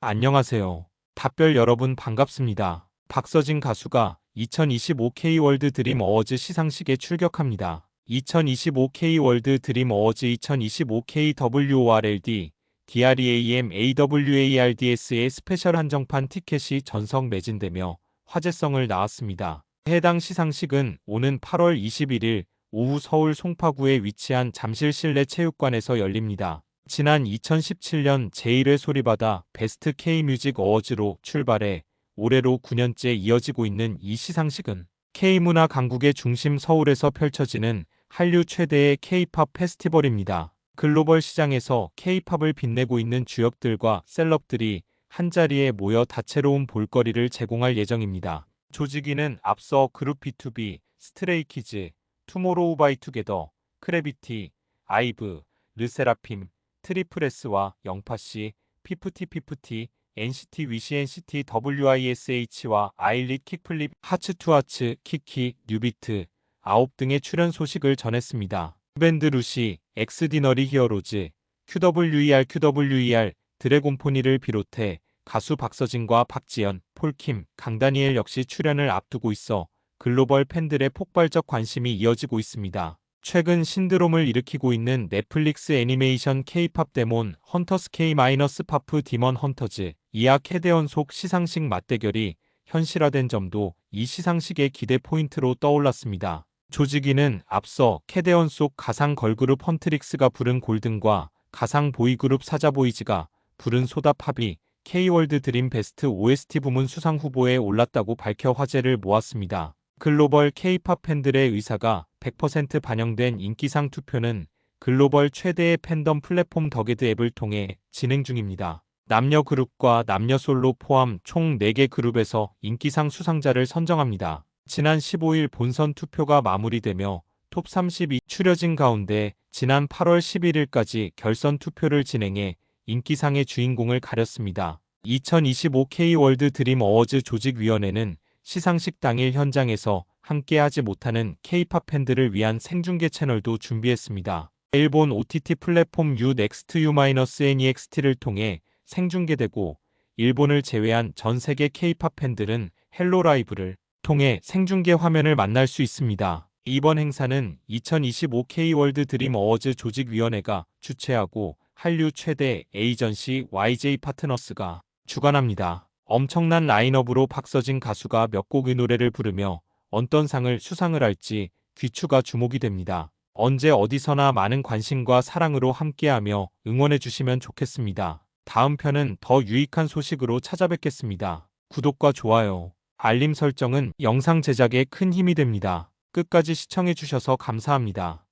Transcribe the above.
안녕하세요. 답별 여러분 반갑습니다. 박서진 가수가 2025 K-월드 드림 어워즈 시상식에 출격합니다. 2025 K-월드 드림 어워즈 2025 KWORLD DREAM AWARDS의 스페셜 한정판 티켓이 전석 매진되며 화제성을 낳았습니다. 해당 시상식은 오는 8월 21일 오후 서울 송파구에 위치한 잠실 실내 체육관에서 열립니다. 지난 2017년 제1회 소리바다 베스트 K뮤직 어워즈로 출발해 올해로 9년째 이어지고 있는 이 시상식은 K문화 강국의 중심 서울에서 펼쳐지는 한류 최대의 K-팝 페스티벌입니다. 글로벌 시장에서 K-팝을 빛내고 있는 주역들과 셀럽들이 한자리에 모여 다채로운 볼거리를 제공할 예정입니다. 조직위는 앞서 그룹 B2B, 스트레이키즈, 투모로우바이투게더, 크래비티, 아이브, 르세라핌, 트리플스와 영파씨, 피프티피프티, NCT 위시 NCT WISH와 아일릿 킥플립, 하츠투하츠, 키키, 뉴비트, 아홉 등의 출연 소식을 전했습니다. 밴드 루시, 엑스디너리 히어로즈, QWER QWER, 드래곤포니를 비롯해 가수 박서진과 박지연, 폴킴, 강다니엘 역시 출연을 앞두고 있어 글로벌 팬들의 폭발적 관심이 이어지고 있습니다. 최근 신드롬을 일으키고 있는 넷플릭스 애니메이션 K-팝 데몬 헌터스 K-파프 디먼 헌터즈 이하 캐대언 속 시상식 맞대결이 현실화된 점도 이 시상식의 기대 포인트로 떠올랐습니다. 조직위는 앞서 캐대언 속 가상 걸그룹 헌트릭스가 부른 골든과 가상 보이그룹 사자보이즈가 부른 소다팝이 K-월드 드림 베스트 OST 부문 수상 후보에 올랐다고 밝혀 화제를 모았습니다. 글로벌 K-팝 팬들의 의사가 100% 반영된 인기상 투표는 글로벌 최대의 팬덤 플랫폼 더게드 앱을 통해 진행 중입니다. 남녀 그룹과 남녀 솔로 포함 총 4개 그룹에서 인기상 수상자를 선정합니다. 지난 15일 본선 투표가 마무리되며 톱 32 추려진 가운데 지난 8월 11일까지 결선 투표를 진행해 인기상의 주인공을 가렸습니다. 2025 K-월드 드림 어워즈 조직위원회는 시상식 당일 현장에서 함께하지 못하는 K-팝 팬들을 위한 생중계 채널도 준비했습니다. 일본 OTT 플랫폼 U-NEXT를 통해 생중계되고 일본을 제외한 전 세계 K-팝 팬들은 헬로 라이브를 통해 생중계 화면을 만날 수 있습니다. 이번 행사는 2025 K-월드 드림 어워즈 조직위원회가 주최하고 한류 최대 에이전시 YJ 파트너스가 주관합니다. 엄청난 라인업으로 박서진 가수가 몇 곡의 노래를 부르며 어떤 상을 수상을 할지 귀추가 주목이 됩니다. 언제 어디서나 많은 관심과 사랑으로 함께하며 응원해 주시면 좋겠습니다. 다음 편은 더 유익한 소식으로 찾아뵙겠습니다. 구독과 좋아요, 알림 설정은 영상 제작에 큰 힘이 됩니다. 끝까지 시청해 주셔서 감사합니다.